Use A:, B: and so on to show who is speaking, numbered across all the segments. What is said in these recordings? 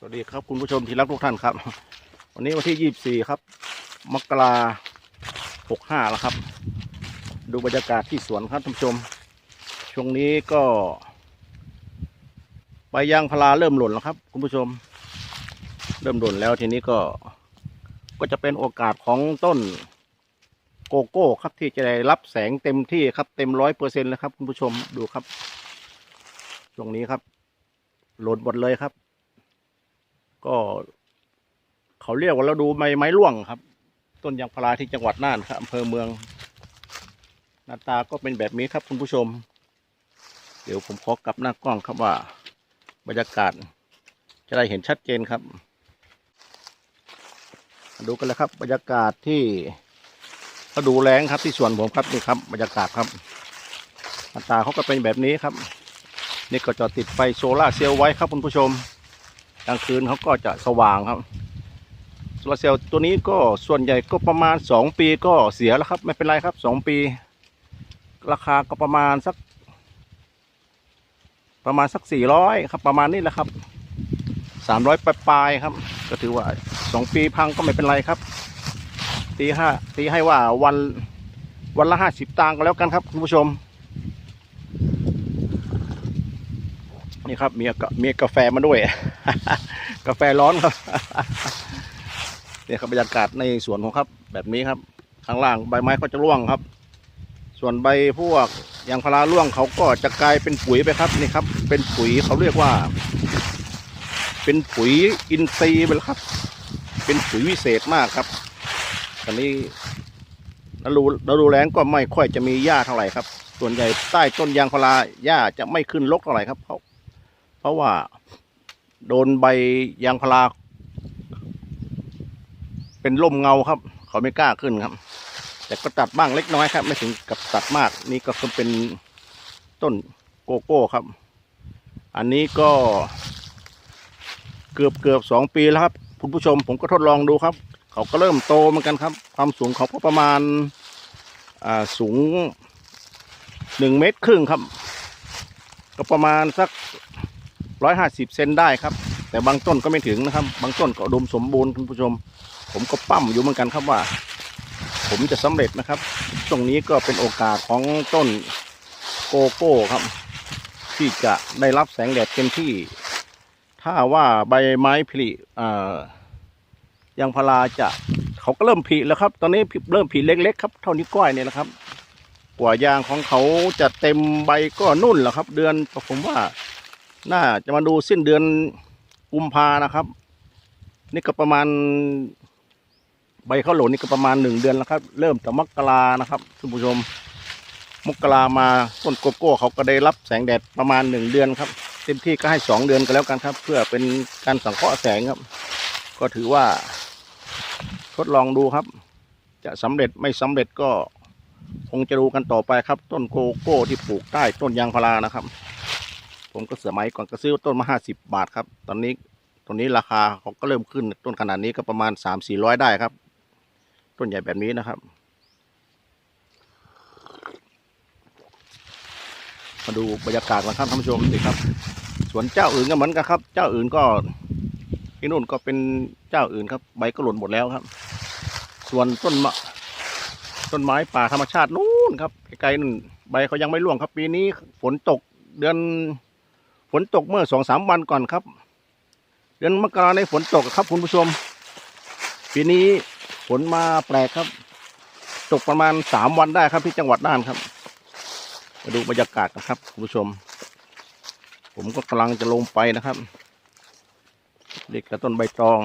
A: สวัสดีครับคุณผู้ชมที่รักทุกท่านครับ วันนี้วันที่ยี่สี่ครับ มกราหกห้าแล้วครับ ดูบรรยากาศที่สวนครับท่านผู้ชม ช่วงนี้ก็ ใบยางพาราเริ่มหล่นแล้วครับ คุณผู้ชม เริ่มหล่นแล้วทีนี้ก็ ก็จะเป็นโอกาสของต้นโกโก้ครับที่จะได้รับแสงเต็มที่ครับเต็มร้อยเปอร์เซ็นต์แล้วครับ คุณผู้ชมดูครับช่วงนี้ครับ หล่นหมดเลยครับ ก็ เขาเรียกว่าเราดูไม้ไม้ร่วงครับ ต้นยางพาราที่จังหวัดน่านครับอำเภอเมืองหน้าตาก็เป็นแบบนี้ครับคุณผู้ชม เดี๋ยวผมขอกลับหน้ากล้องครับว่า บรรยากาศ จะได้เห็นชัดเจนครับ ดูกันเลยครับ บรรยากาศที่เขาดูแรงครับที่สวนผมครับนี่ครับ บรรยากาศครับหน้าตาเขาก็เป็นแบบนี้ครับนี่ก็จะติดไฟโซล่าเซลล์ไว้ครับคุณผู้ชม กลางคืนเขาก็จะสว่างครับโซลาเซลล์ตัวนี้ก็ส่วนใหญ่ก็ประมาณสองปีก็เสียแล้วครับ ไม่เป็นไรครับสองปี ราคาก็ประมาณสัก ประมาณสักสี่ร้อยครับ ประมาณนี้แหละครับสามร้อยปลายๆครับ ก็ถือว่าสองปีพังก็ไม่เป็นไรครับตีห้าตีให้ว่าวันวันละห้าสิบตังค์ก็แล้วกันครับคุณผู้ชม นี่ครับมีกามีกาแฟมาด้วย กาแฟร้อนครับเนี่ยครับบรรยากาศในสวนของครับ แบบนี้ครับ ข้างล่างใบไม้ก็จะร่วงครับ ส่วนใบพวกยางพาราร่วงเขาก็จะกลายเป็นปุ๋ยไปครับนี่ครับ เป็นปุ๋ยเขาเรียกว่า เป็นปุ๋ยอินทรีย์ไปแล้วครับ เป็นปุ๋ยวิเศษมากครับตอนนี้ฤดูฤดูแล้งก็ไม่ค่อยจะมีหญ้าเท่าไหร่ครับ ส่วนใหญ่ใต้ต้นยางพาราหญ้าจะไม่ขึ้นรกเท่าไหร่ครับเพราะ เพราะว่าโดนใบยางพาราเป็นร่มเงาครับ เขาไม่กล้าขึ้นครับ แต่ก็ตัดบ้างเล็กน้อยครับ ไม่ถึงกับตัดมาก นี่ก็คือเป็นต้นโกโก้ครับ อันนี้ก็เกือบเกือบสองปีแล้วครับ คุณผู้ชมผมก็ทดลองดูครับ เขาก็เริ่มโตเหมือนกันครับ ความสูงเขาก็ประมาณอ่าสูงหนึ่งเมตรครึ่งครับ ก็ประมาณสัก ร้อยห้าสิบเซนได้ครับ แต่บางต้นก็ไม่ถึงนะครับ บางต้นก็ดมสมบูรณ์คุณผู้ชม ผมก็ปั้มอยู่เหมือนกันครับว่า ผมจะสำเร็จนะครับ ตรงนี้ก็เป็นโอกาสของต้นโกโก้ครับ ที่จะได้รับแสงแดดเต็มที่ ถ้าว่าใบไม้ผลิอ่ายางพาราจะเขาก็เริ่มผลิแล้วครับ ตอนนี้เริ่มผลิเล็กๆครับเท่านี้ก้อยเนี่ยนะครับ กว่ายางของเขาจะเต็มใบก็นุ่นแล้วครับ เดือนผมว่า น่าจะมาดูสิ้นเดือนกุมภานะครับ นี่ก็ประมาณ ใบข้าวโหลนี่ก็ประมาณหนึ่งเดือนแล้วครับ เริ่มแต่มกรานะครับท่านผู้ชม มกรามาต้นโกโก้เขาก็ได้รับแสงแดดประมาณหนึ่งเดือนครับ เต็มที่ก็ให้สองเดือนก็แล้วกันครับ เพื่อเป็นการสังเคราะห์แสงครับ ก็ถือว่า ทดลองดูครับ จะสำเร็จไม่สำเร็จก็คงจะดูกันต่อไปครับ ต้นโกโก้ที่ปลูกใต้ต้นยางพารานะครับ ผมก็เสือไมัยก่อนก็ซื้อต้นมาห้าสิบบาทครับ ตอนนี้ตอนนี้ราคาเขาก็เริ่มขึ้นต้นขนาดนี้ก็ประมาณสามสี่ร้อยได้ครับ ต้นใหญ่แบบนี้นะครับ มาดูบรรยากาศกันครับท่านผู้ชมสิครับ สวนเจ้าอื่นก็เหมือนกันครับ เจ้าอื่นก็ที่นู่นก็เป็นเจ้าอื่นครับ ใบก็หล่นหมดแล้วครับ ส่วนต้นมะต้นไม้ป่าธรรมชาตินู่นครับไกลๆนู่นใบเขายังไม่ร่วงครับ ปีนี้ฝนตกเดือน ฝนตกเมื่อสองสามวันก่อนครับ เดือนมกราในฝนตกครับคุณผู้ชม ปีนี้ฝนมาแปลกครับ ตกประมาณสามวันได้ครับที่จังหวัดน่านครับ มาดูบรรยากาศกันครับคุณผู้ชม ผมก็กำลังจะลงไปนะครับเด็กกระต้นใบตอง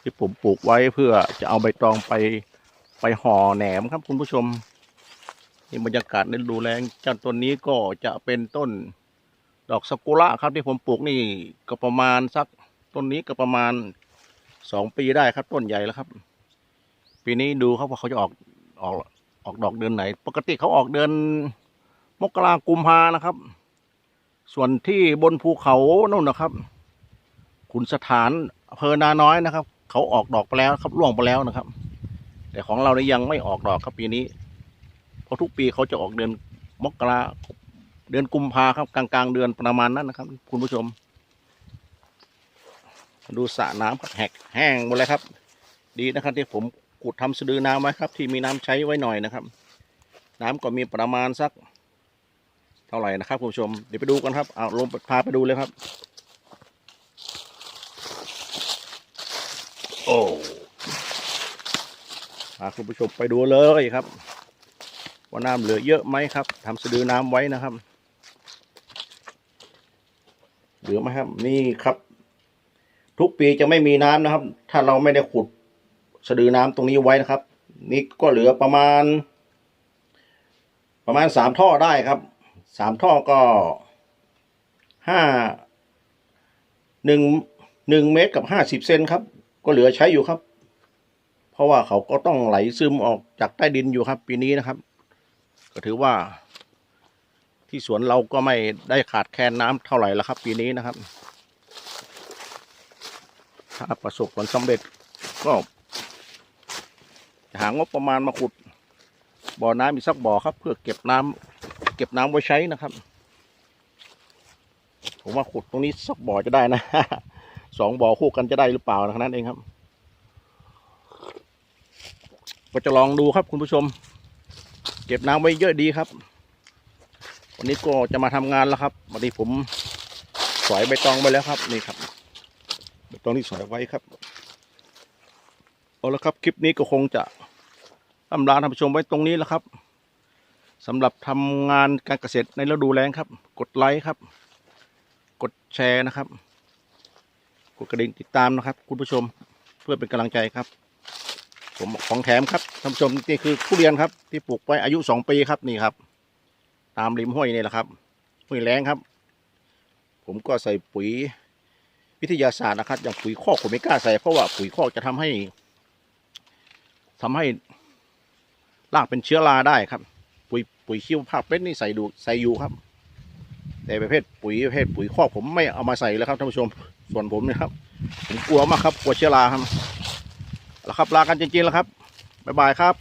A: ที่ผมปลูกไว้เพื่อจะเอาใบตองไปไปห่อแหนมครับคุณผู้ชมนี่บรรยากาศในดูแลงจ้าต้นนี้ก็จะเป็นต้น ดอกซากุระครับที่ผมปลูกนี่ก็ประมาณสักต้นนี้ก็ประมาณสองปีได้ครับต้นใหญ่แล้วครับ ปีนี้ดูครับว่าเขาจะออกออกออกดอกเดือนไหน ปกติเขาออกเดือนมกรากุมภานะครับ ส่วนที่บนภูเขานู่นนะครับ ขุนสถานอำเภอนาน้อยนะครับ เขาออกดอกไปแล้วครับร่วงไปแล้วนะครับ แต่ของเราเนี่ยยังไม่ออกดอกครับปีนี้ เพราะทุกปีเขาจะออกเดือนมกรา เดือนกุมภาครับกลางกลางๆเดือนประมาณนั้นนะครับ คุณผู้ชม ดูสระน้ำครับแหกแห้งหมดเลยครับ ดีนะครับที่ผมขุดทำสะดือน้ำไว้ครับ ที่มีน้ำใช้ไว้หน่อยนะครับ น้ำก็มีประมาณสัก เท่าไหร่นะครับ คุณผู้ชมเดี๋ยวไปดูกันครับเอาลงพาไปดูเลยครับ โอ้พาคุณผู้ชมไปดูเลยครับ ว่าน้ำเหลือเยอะไหมครับทำสะดือน้ำไว้นะครับ เหลือไหมครับ นี่ครับ ทุกปีจะไม่มีน้ำนะครับ ถ้าเราไม่ได้ขุดสะดือน้ำตรงนี้ไว้นะครับ นี่ก็เหลือประมาณ ประมาณสามท่อได้ครับสามท่อก็ห้าหนึ่งหนึ่งเมตรกับห้าสิบเซนครับ ก็เหลือใช้อยู่ครับ เพราะว่าเขาก็ต้องไหลซึมออกจากใต้ดินอยู่ครับ ปีนี้นะครับ ก็ถือว่า ที่สวนเราก็ไม่ได้ขาดแคลนน้ำเท่าไหร่แล้วครับ ปีนี้นะครับ ถ้าประสบผลสำเร็จก็หางบประมาณมาขุด บ่อน้ำอีกสักบ่อครับ เพื่อเก็บน้ำเก็บน้ำไว้ใช้นะครับ ผมว่าขุดตรงนี้สักบ่อจะได้นะสองบ่อคู่กันจะได้หรือเปล่านะนั้นเองครับก็จะลองดูครับคุณผู้ชม เก็บน้ำไว้เยอะดีครับ วันนี้ก็จะมาทำงานแล้วครับวันนี้ผมสอยใบตองไปแล้วครับนี่ครับใบตองที่สอยไว้ครับเอาละครับคลิปนี้ก็คงจะอำลาท่านผู้ชมไว้ตรงนี้แล้วครับสำหรับทำงานการเกษตรในฤดูแล้งครับ กดไลค์ครับ กดแชร์นะครับ กดกระดิ่งติดตามนะครับ คุณผู้ชมเพื่อเป็นกำลังใจครับ ผมของแถมครับท่านผู้ชมนี่คือทุเรียนครับ ที่ปลูกไว้อายุสองปีครับนี่ครับ ตามริมห้วยนี่แหละครับห้วยแรงครับ ผมก็ใส่ปุ๋ยวิทยาศาสตร์นะครับ อย่างปุ๋ยคอกผมไม่กล้าใส่เพราะว่าปุ๋ยคอกจะทำให้ทำให้รากเป็นเชื้อราได้ครับ ปุ๋ยปุ๋ยขี้วภาพเป็ดนี่ใส่ดูใส่อยู่ครับ แต่ประเภทปุ๋ยประเภทปุ๋ยคอกผมไม่เอามาใส่แล้วครับท่านผู้ชมส่วนผมนะครับผมกลัวมากครับกลัวเชื้อราครับแล้วครับลากันจริงๆแล้วครับบ๊ายบายครับ